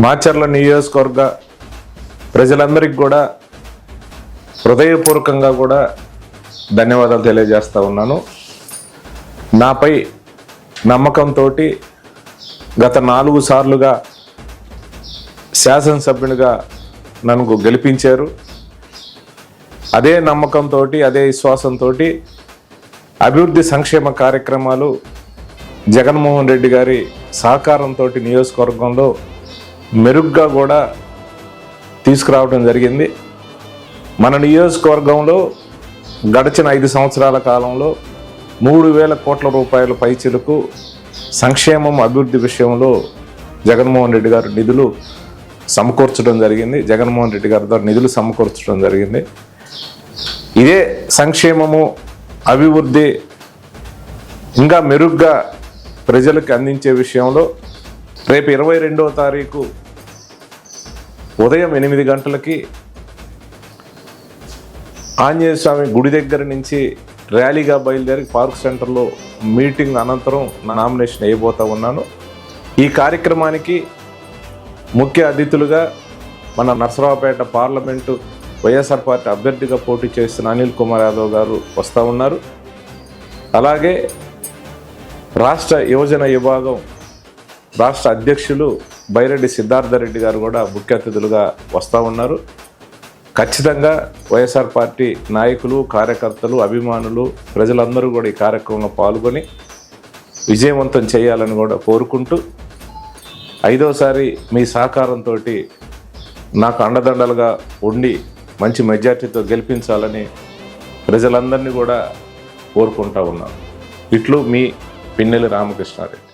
మాచర్ల నియోజకవర్గ ప్రజలందరికీ కూడా హృదయపూర్వకంగా కూడా ధన్యవాదాలు తెలియజేస్తూ ఉన్నాను. నాపై నమ్మకంతో గత నాలుగు సార్లుగా శాసనసభ్యునిగా నన్ను గెలిపించారు. అదే నమ్మకంతో అదే విశ్వాసంతో అభివృద్ధి సంక్షేమ కార్యక్రమాలు జగన్మోహన్ రెడ్డి గారి సహకారంతో నియోజకవర్గంలో మెరుగ్గా కూడా తీసుకురావడం జరిగింది. మన నియోజకవర్గంలో గడిచిన ఐదు సంవత్సరాల కాలంలో మూడు వేల కోట్ల రూపాయల పైచిలకు సంక్షేమం అభివృద్ధి విషయంలో జగన్మోహన్ రెడ్డి గారు నిధులు సమకూర్చడం జరిగింది. జగన్మోహన్ రెడ్డి గారి ద్వారా నిధులు సమకూర్చడం జరిగింది. ఇదే సంక్షేమము అభివృద్ధి ఇంకా మెరుగ్గా ప్రజలకు అందించే విషయంలో రేపు ఇరవై రెండవ తారీఖు ఉదయం ఎనిమిది గంటలకి ఆంజనేయ స్వామి గుడి దగ్గర నుంచి ర్యాలీగా బయలుదేరి పార్క్ సెంటర్లో మీటింగ్ అనంతరం నామినేషన్ వేయబోతా ఉన్నాను. ఈ కార్యక్రమానికి ముఖ్య అతిథులుగా మన నర్సరావుపేట పార్లమెంటు వైఎస్ఆర్ పార్టీ అభ్యర్థిగా పోటీ చేస్తున్న అనిల్ కుమార్ యాదవ్ గారు వస్తూ ఉన్నారు. అలాగే రాష్ట్ర యువజన విభాగం రాష్ట్ర అధ్యక్షులు బైరెడ్డి సిద్ధార్థ రెడ్డి గారు కూడా ముఖ్య అతిథులుగా వస్తూ ఉన్నారు. ఖచ్చితంగా వైఎస్ఆర్ పార్టీ నాయకులు కార్యకర్తలు అభిమానులు ప్రజలందరూ కూడా ఈ కార్యక్రమంలో పాల్గొని విజయవంతం చేయాలని కూడా కోరుకుంటూ ఐదోసారి మీ సహకారంతో నాకు అండదండలుగా ఉండి మంచి మెజార్టీతో గెలిపించాలని ప్రజలందరినీ కూడా కోరుకుంటా ఉన్నాను. ఇట్లు మీ పిన్నెల రామకృష్ణారెడ్డి.